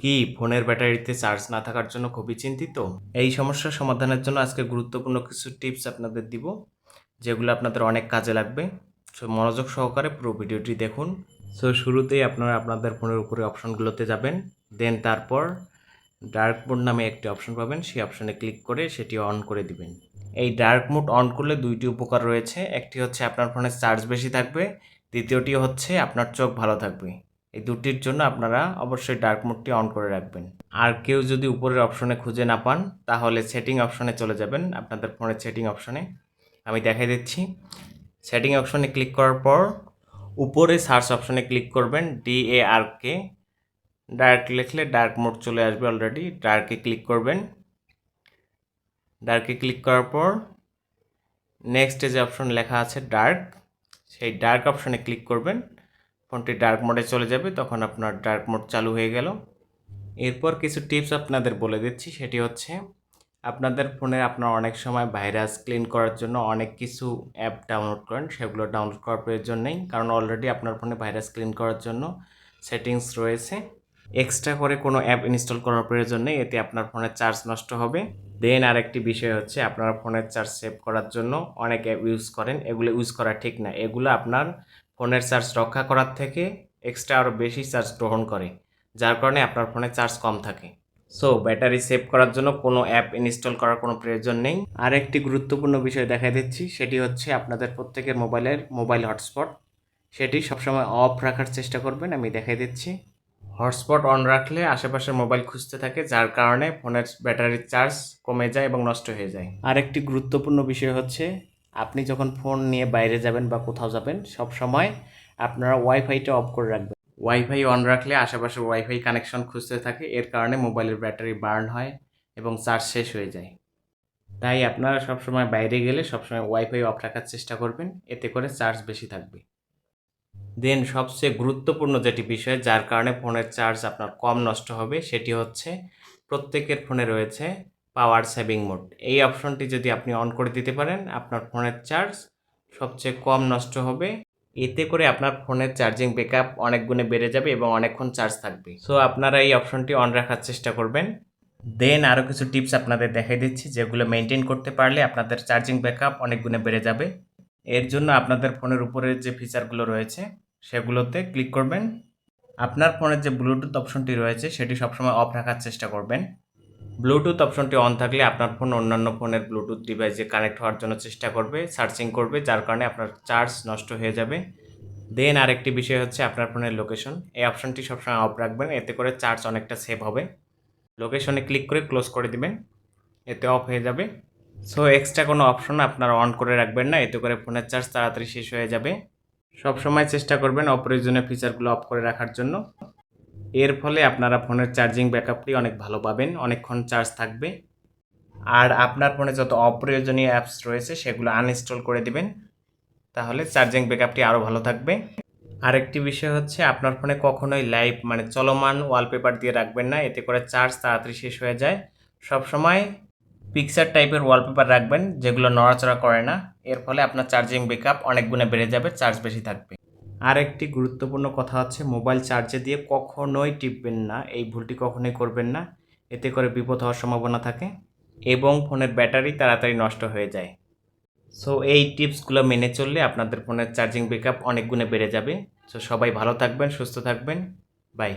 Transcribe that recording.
কি ফোনের ব্যাটারিতে চার্জ না থাকার জন্য খুবই চিন্তিত? এই সমস্যার সমাধানের জন্য আজকে গুরুত্বপূর্ণ কিছু টিপস আপনাদের দিব, যেগুলো আপনাদের অনেক কাজে লাগবে। সো মনোযোগ সহকারে পুরো ভিডিওটি দেখুন। সো শুরুতেই আপনারা আপনাদের ফোনের উপরে অপশনগুলোতে যাবেন, দেন তারপর ডার্ক মোড নামে একটি অপশন পাবেন, সেই অপশনে ক্লিক করে সেটি অন করে দিবেন। এই ডার্ক মোড অন করলে দুইটি উপকার রয়েছে, একটি হচ্ছে আপনার ফোনের চার্জ বেশি থাকবে দ্বিতীয়টি হচ্ছে আপনার চোখ ভালো থাকবে। এই দুটির জন্য আপনারা অবশ্যই ডার্ক মোডটি অন করে রাখবেন। আর কেউ যদি উপরের অপশনে খুঁজে না পান, তাহলে সেটিং অপশনে চলে যাবেন আপনাদের ফোনের সেটিং অপশনে আমি দেখাই দিচ্ছি। সেটিং অপশনে ক্লিক করার পর উপরে সার্চ অপশনে ক্লিক করবেন কে ডার্ক লিখলে ডার্ক মোড চলে আসবে অলরেডি ডার্কে ক্লিক করবেন। ডার্কে ক্লিক করার পর নেক্সট যে অপশন লেখা আছে ডার্ক সেই ডার্ক অপশনে ক্লিক করবেন। ফোনটি ডার্ক মোডে চলে যাবে, তখন আপনার ডার্ক মোড চালু হয়ে গেল। এরপর কিছু টিপস আপনাদের বলে দিচ্ছি, সেটি হচ্ছে আপনাদের ফোনে আপনার অনেক সময় ভাইরাস ক্লিন করার জন্য অনেক কিছু অ্যাপ ডাউনলোড করেন, সেগুলো ডাউনলোড করার প্রয়োজন নেই, কারণ অলরেডি আপনার ফোনে ভাইরাস ক্লিন করার জন্য সেটিংস রয়েছে। এক্সট্রা করে কোনো অ্যাপ ইনস্টল করার প্রয়োজন নেই, এতে আপনার ফোনের চার্জ নষ্ট হবে। দেন আরেকটি বিষয় হচ্ছে আপনার ফোনের চার্জ সেভ করার জন্য অনেক অ্যাপ ইউজ করেন, এগুলো ইউজ করা ঠিক না, এগুলো আপনার ফোনের চার্জ রক্ষা করার থেকে এক্সট্রা আরও বেশি চার্জ গ্রহণ করে, যার কারণে আপনার ফোনে চার্জ কম থাকে। সো ব্যাটারি সেভ করার জন্য কোনো অ্যাপ ইনস্টল করার কোনো প্রয়োজন নেই। আর একটি গুরুত্বপূর্ণ বিষয় দেখা দিচ্ছি, সেটি হচ্ছে আপনাদের প্রত্যেকের মোবাইলের মোবাইল হটস্পট সেটি সবসময় অফ রাখার চেষ্টা করবেন, আমি দেখাই দিচ্ছি। হটস্পট অন রাখলে আশেপাশের মোবাইল খুঁজতে থাকে, যার কারণে ফোনের ব্যাটারির চার্জ কমে যায় এবং নষ্ট হয়ে যায়। আর একটি গুরুত্বপূর্ণ বিষয় হচ্ছে আপনি যখন ফোন নিয়ে বাইরে যাবেন বা কোথাও যাবেন, সব সময় আপনারা ওয়াইফাইটা অফ করে রাখবেন। ওয়াইফাই অন রাখলে আশেপাশের ওয়াইফাই কানেকশন খুঁজতে থাকে, এর কারণে মোবাইলের ব্যাটারি বার্ন হয় এবং চার্জ শেষ হয়ে যায়। তাই আপনারা সবসময় বাইরে গেলে সবসময় ওয়াইফাই অফ রাখার চেষ্টা করবেন, এতে করে চার্জ বেশি থাকবে। দেন সবচেয়ে গুরুত্বপূর্ণ যেটি বিষয়, যার কারণে ফোনের চার্জ আপনার কম নষ্ট হবে, সেটি হচ্ছে প্রত্যেকের ফোনে রয়েছে পাওয়ার সেভিং মোড। এই অপশনটি যদি আপনি অন করে দিতে পারেন, আপনার ফোনের চার্জ সবচেয়ে কম নষ্ট হবে। এতে করে আপনার ফোনের চার্জিং ব্যাকআপ অনেক গুণে বেড়ে যাবে এবং অনেকক্ষণ চার্জ থাকবে। সো আপনারা এই অপশনটি অন রাখার চেষ্টা করবেন। দেন আরও কিছু টিপস আপনাদের দেখাই দিচ্ছি, যেগুলো মেনটেন করতে পারলে আপনাদের চার্জিং ব্যাকআপ অনেক গুণে বেড়ে যাবে। এর জন্য আপনাদের ফোনের উপরে যে ফিচারগুলো রয়েছে, সেগুলোতে ক্লিক করবেন। আপনার ফোনের যে ব্লুটুথ অপশনটি রয়েছে, সেটি সবসময় অফ রাখার চেষ্টা করবেন। ব্লুটুথ অপশনটি অন থাকলে আপনার ফোন অন্যান্য ফোনের ব্লুটুথ ডিভাইসে কানেক্ট হওয়ার জন্য চেষ্টা করবে সার্চিং করবে, যার কারণে আপনার চার্জ নষ্ট হয়ে যাবে। দেন আরেকটি বিষয় হচ্ছে আপনার ফোনের লোকেশন এই অপশনটি সবসময় অফ রাখবেন, এতে করে চার্জ অনেকটা সেভ হবে। লোকেশনে ক্লিক করে ক্লোজ করে দিবেন, এতে অফ হয়ে যাবে। সো এক্সট্রা কোনো অপশন আপনারা অন করে রাখবেন না, এতে করে ফোনের চার্জ তাড়াতাড়ি শেষ হয়ে যাবে। সবসময় চেষ্টা করবেন অপ্রয়োজনীয় ফিচারগুলো অফ করে রাখার জন্য। এর ফলে আপনারা ফোনের চার্জিং ব্যাকআপটি অনেক ভালো পাবেন, অনেকক্ষণ চার্জ থাকবে। আর আপনার ফোনে যত অপ্রয়োজনীয় অ্যাপস রয়েছে, সেগুলো আনইনস্টল করে দিবেন, তাহলে চার্জিং ব্যাকআপটি আরও ভালো থাকবে। আরেকটি বিষয় হচ্ছে, আপনার ফোনে কখনোই লাইভ মানে চলমান ওয়ালপেপার দিয়ে রাখবেন না, এতে করে চার্জ তাড়াতাড়ি শেষ হয়ে যায়। সব সময় পিকচার টাইপের ওয়ালপেপার রাখবেন, যেগুলো নড়াচড়া করে না, এর ফলে আপনার চার্জিং ব্যাকআপ অনেক গুণে বেড়ে যাবে, চার্জ বেশি থাকবে। আর একটি গুরুত্বপূর্ণ কথা হচ্ছে, মোবাইল চার্জে দিয়ে কখনোই টিপবেন না, এই ভুলটি কখনোই করবেন না। এতে করে বিপদ হওয়ার সম্ভাবনা থাকে এবং ফোনের ব্যাটারি তাড়াতাড়ি নষ্ট হয়ে যায়। সো এই টিপসগুলো মেনে চললে আপনাদের ফোনের চার্জিং ব্যাকআপ অনেক গুণে বেড়ে যাবে। সো সবাই ভালো থাকবেন, সুস্থ থাকবেন। বাই